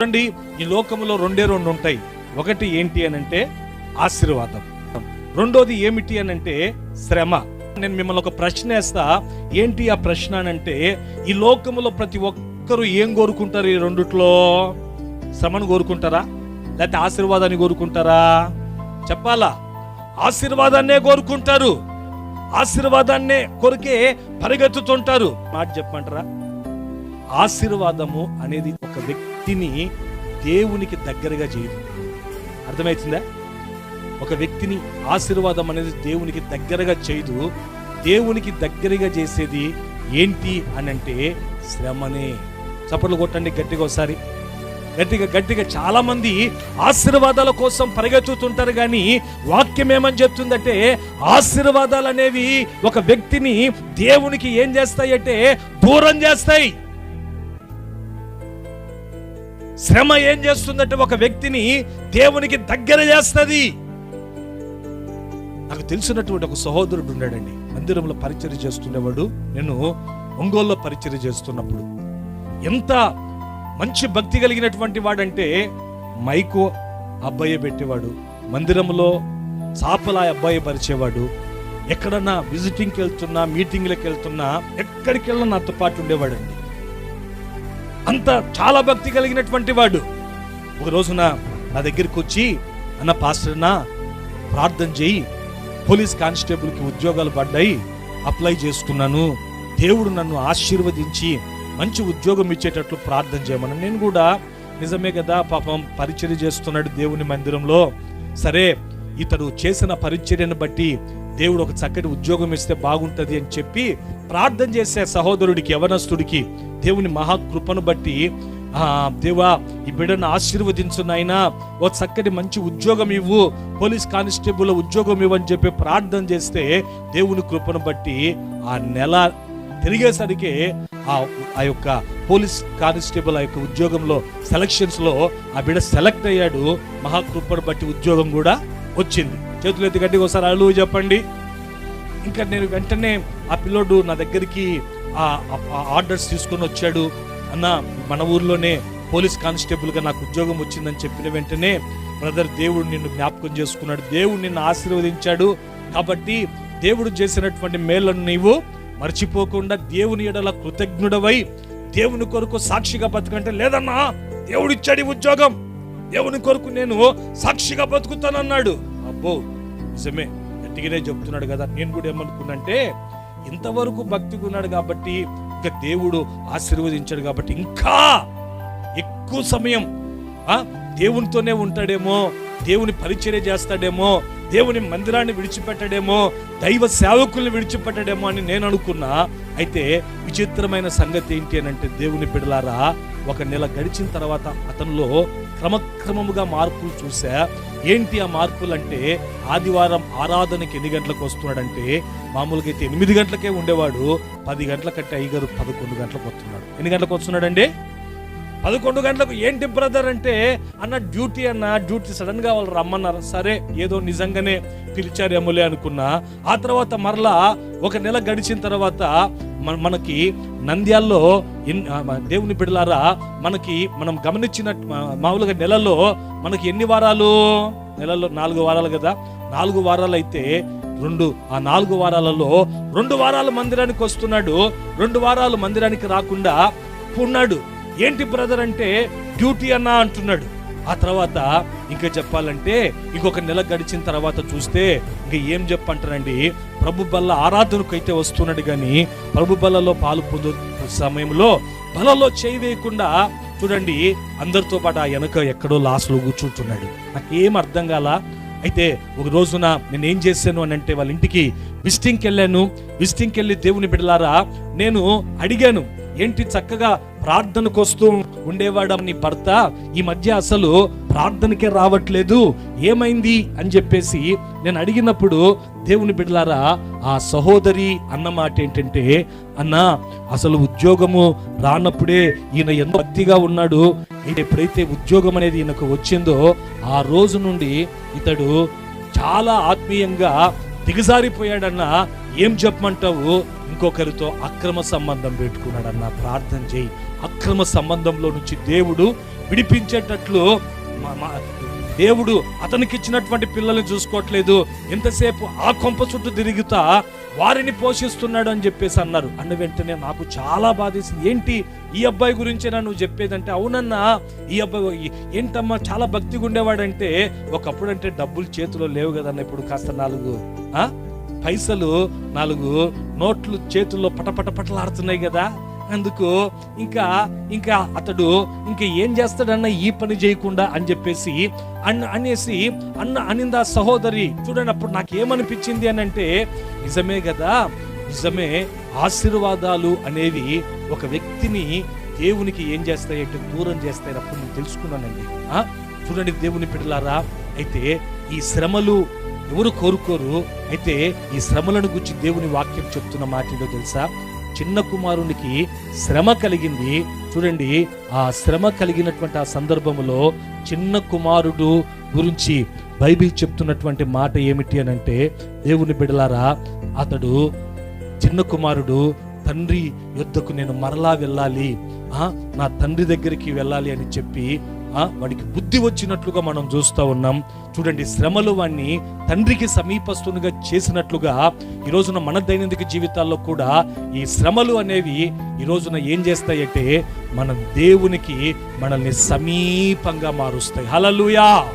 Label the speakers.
Speaker 1: చూడండి ఈ లోకంలో రెండే రెండు ఉంటాయి ఒకటి ఏంటి అని అంటే ఆశీర్వాదం. రెండోది ఏమిటి అని అంటే శ్రమ. నేను మిమ్మల్ని ఒక ప్రశ్న వేస్తా. ఏంటి ఆ ప్రశ్న అని అంటే ఈ లోకంలో ప్రతి ఒక్కరూ ఏం కోరుకుంటారు ఈ రెండిట్లో? శ్రమను కోరుకుంటారా? లేకపోతే ఆశీర్వాదాన్ని కోరుకుంటారా? చెప్పాలా? ఆశీర్వాదాన్నే కోరుకుంటారు. ఆశీర్వాదాన్నే కొరికే పరిగెత్తుతుంటారు. మాట చెప్పమంటారా? ఆశీర్వాదము అనేది ఒక వ్యక్తిని దేవునికి దగ్గరగా చేయదు. అర్థమవుతుందా ఒక వ్యక్తిని ఆశీర్వాదం అనేది దేవునికి దగ్గరగా చేయదు. దేవునికి దగ్గరగా చేసేది ఏంటి అని అంటే శ్రమనే. చప్పట్లు కొట్టండి గట్టిగా ఒకసారి. గట్టిగా గట్టిగా చాలా మంది ఆశీర్వాదాల కోసం పరిగెత్తుతుంటారు కానీ వాక్యం ఏమని చెప్తుందంటే ఆశీర్వాదాలు అనేవి ఒక వ్యక్తిని దేవునికి ఏం చేస్తాయంటే దూరం చేస్తాయి. శ్రమ ఏం చేస్తుందంటే ఒక వ్యక్తిని దేవునికి దగ్గర చేస్తుంది నాకు తెలిసినటువంటి ఒక సహోదరుడు ఉన్నాడండి. మందిరంలో పరిచయం చేస్తుండేవాడు నేను ఒంగోలులో పరిచయం చేస్తున్నప్పుడు ఎంత మంచి భక్తి కలిగినటువంటి వాడంటే మైకో అబ్బాయి పెట్టేవాడు. మందిరంలో చాపల అబ్బాయి పరిచేవాడు. ఎక్కడన్నా విజిటింగ్కి వెళ్తున్నా మీటింగ్లకు వెళ్తున్నా ఎక్కడికి వెళ్ళినా నాతో పాటు ఉండేవాడండి. అంత చాలా భక్తి కలిగినటువంటి వాడు. ఒక రోజున నా దగ్గరికి వచ్చి అన్న పాస్టర్నా ప్రార్థన చేయి. పోలీస్ కానిస్టేబుల్కి ఉద్యోగాలు పడ్డాయి. అప్లై చేసుకున్నాను. దేవుడు నన్ను ఆశీర్వదించి మంచి ఉద్యోగం ఇచ్చేటట్లు ప్రార్థన చేయమని నేను కూడా నిజమే కదా పాపం పరిచర్య చేస్తున్నాడు దేవుని మందిరంలో. సరే ఇతడు చేసిన పరిచర్యను బట్టి దేవుడు ఒక చక్కటి ఉద్యోగం ఇస్తే బాగుంటుంది అని చెప్పి ప్రార్థన చేసే సహోదరుడికి యవనస్తుడికి దేవుని మహాకృపను బట్టి దేవా ఈ బిడ్డను ఆశీర్వదించినాయన ఓ చక్కటి మంచి ఉద్యోగం ఇవ్వు. పోలీస్ కానిస్టేబుల్ ఉద్యోగం ఇవ్వు అని చెప్పి ప్రార్థన చేస్తే దేవుని కృపను బట్టి ఆ నెల తిరిగేసరికి ఆ ఆ యొక్క పోలీస్ కానిస్టేబుల్ ఆ యొక్క ఉద్యోగంలో సెలక్షన్స్లో ఆ బిడ్డ సెలెక్ట్ అయ్యాడు. మహాకృపను బట్టి ఉద్యోగం కూడా వచ్చింది. చేతులు ఎత్తి గట్టిగా ఒకసారి అలు చెప్పండి. ఇంకా నేను వెంటనే ఆ పిల్లోడు నా దగ్గరికి ఆ ఆర్డర్స్ తీసుకొని వచ్చాడు. అన్న మన ఊర్లోనే పోలీస్ కానిస్టేబుల్గా నాకు ఉద్యోగం వచ్చిందని చెప్పిన వెంటనే బ్రదర్ దేవుడు నిన్ను జ్ఞాపకం చేసుకున్నాడు. దేవుడు నిన్ను ఆశీర్వదించాడు. కాబట్టి దేవుడు చేసినటువంటి మేళ్ళను నీవు మర్చిపోకుండా దేవుని ఎడల కృతజ్ఞుడవై దేవుని కొరకు సాక్షిగా బతకంటే లేదన్నా దేవుడు ఇచ్చాడు ఈ ఉద్యోగం. దేవుని కొరకు నేను సాక్షిగా బతుకుతానన్నాడు. అబ్బో నిజమే. గట్టిగానే చెప్తున్నాడు కదా. నేను కూడా ఏమనుకున్నంటే ఇంతవరకు భక్తిగా ఉన్నాడు కాబట్టి ఇంకా దేవుడు ఆశీర్వదించాడు కాబట్టి ఇంకా ఎక్కువ సమయం దేవునితోనే ఉంటాడేమో దేవుని పరిచర్య చేస్తాడేమో దేవుని మందిరాన్ని విడిచిపెట్టడేమో దైవ సేవకుల్ని విడిచిపెట్టడేమో అని నేను అనుకున్నా. అయితే విచిత్రమైన సంగతి ఏంటి అని అంటే దేవుని బిడలారా ఒక నెల గడిచిన తర్వాత అతనిలో క్రమక్రమముగా మార్పులు చూసా. ఏంటి ఆ మార్పులు అంటే ఆదివారం ఆరాధనకి ఎన్ని గంటలకు వస్తున్నాడంటే మామూలుగా అయితే ఎనిమిది గంటలకే ఉండేవాడు. పది గంటల కంటే అయ్యగారు పదకొండు గంటలకు వస్తున్నాడు. ఎన్ని గంటలకు వస్తున్నాడండి? పదకొండు గంటలకు ఏంటి బ్రదర్ అంటే అన్న డ్యూటీ అన్న డ్యూటీ సడన్గా వాళ్ళు రమ్మన్నారు. సరే ఏదో నిజంగానే పిలిచారు ఎమ్మెల్యే అనుకున్నా. ఆ తర్వాత మరలా ఒక నెల గడిచిన తర్వాత మనకి నంద్యాల్లో దేవుని బిడలారా మనకి మనం గమనించిన మామూలుగా నెలలో మనకి ఎన్ని వారాలు? నెలలో నాలుగు వారాలు కదా. నాలుగు వారాలు అయితే రెండు ఆ నాలుగు వారాలలో రెండు వారాలు మందిరానికి వస్తున్నాడు. రెండు వారాలు మందిరానికి రాకుండా ఉన్నాడు ఏంటి బ్రదర్ అంటే డ్యూటీ అన్నా అంటున్నాడు. ఆ తర్వాత ఇంకా చెప్పాలంటే ఇంకొక నెల గడిచిన తర్వాత చూస్తే ఇంకా ఏం చెప్పంటారండి? ప్రభు బల్ల ఆరాధనకు అయితే వస్తున్నాడు కానీ ప్రభు బల్లలో పాలు పొందు సమయంలో బలలో చేయి వేయకుండా చూడండి అందరితో పాటు ఆ వెనక ఎక్కడో లాస్లో కూర్చుంటున్నాడు. నాకేం అర్థం కాల. అయితే ఒక రోజున నేను ఏం చేశాను అని అంటే వాళ్ళ ఇంటికి విజిటింగ్కి వెళ్ళాను. విజిటింగ్కి వెళ్ళి దేవుని బిడ్డలారా నేను అడిగాను ఏంటి చక్కగా ప్రార్థనకు వస్తూ ఉండేవాడు నీ భర్త? ఈ మధ్య అసలు ప్రార్థనకే రావట్లేదు. ఏమైంది? అని చెప్పేసి నేను అడిగినప్పుడు దేవుని బిడ్డలారా ఆ సహోదరి అన్న మాట ఏంటంటే అన్న అసలు ఉద్యోగము రానప్పుడే ఈయన ఎంతో భక్తిగా ఉన్నాడు. ఎప్పుడైతే ఉద్యోగం అనేది ఈయనకు వచ్చిందో ఆ రోజు నుండి ఇతడు చాలా ఆత్మీయంగా దిగజారిపోయాడన్న ఏం చెప్పమంటావు? ఇంకొకరితో అక్రమ సంబంధం పెట్టుకున్నాడన్న ప్రార్థన చేయి. అక్రమ సంబంధంలో నుంచి దేవుడు విడిపించేటట్లు దేవుడు అతనికి ఇచ్చినటువంటి పిల్లల్ని చూసుకోవట్లేదు. ఎంతసేపు ఆ కొంప చుట్టూ తిరుగుతా వారిని పోషిస్తున్నాడు అని చెప్పేసి అన్నారు. అన్న వెంటనే నాకు చాలా బాధేసింది. ఏంటి? ఈ అబ్బాయి గురించేనా నువ్వు చెప్పేదంటే అవునన్నా ఈ అబ్బాయి ఏంటమ్మా చాలా భక్తిగా ఉండేవాడంటే ఒకప్పుడు అంటే డబ్బులు చేతిలో లేవు కదన్న ఇప్పుడు కాస్త నాలుగు పైసలు నాలుగు నోట్లు చేతుల్లో పటపట పటలాడుతున్నాయి కదా. అందుకు ఇంకా ఇంకా అతడు ఇంకా ఏం చేస్తాడన్న ఈ పని చేయకుండా అని చెప్పేసి అన్న అనేసి అన్న అనిందా సహోదరి చూడండి అప్పుడు నాకు ఏమనిపించింది అని అంటే నిజమే కదా నిజమే ఆశీర్వాదాలు అనేవి ఒక వ్యక్తిని దేవునికి ఏం చేస్తాయంటే దూరం చేస్తాయి అప్పుడు నేను తెలుసుకున్నానండి. ఆ? చూడండి దేవుని పిడలారా అయితే ఈ శ్రమలు ఎవరు కోరుకోరు అయితే ఈ శ్రమలను గురించి దేవుని వాక్యం చెప్తున్న మాట ఏంటో తెలుసా? చిన్న కుమారునికి శ్రమ కలిగింది. చూడండి ఆ శ్రమ కలిగినటువంటి ఆ సందర్భంలో చిన్న కుమారుడు గురించి బైబిల్ చెప్తున్నటువంటి మాట ఏమిటి అని అంటే దేవుని బిడలారా అతడు చిన్న కుమారుడు తండ్రి యుద్ధకు నేను మరలా వెళ్ళాలి. నా తండ్రి దగ్గరికి వెళ్ళాలి అని చెప్పి వాడికి బుద్ధి వచ్చినట్లుగా మనం చూస్తూ ఉన్నాం. చూడండి శ్రమలు వాణ్ణి తండ్రికి సమీపస్తునిగా చేసినట్లుగా ఈ రోజున మన దైనందిక జీవితాల్లో కూడా ఈ శ్రమలు అనేవి ఈ రోజున ఏం చేస్తాయంటే మన దేవునికి మనల్ని సమీపంగా మారుస్తాయి. హలలుయా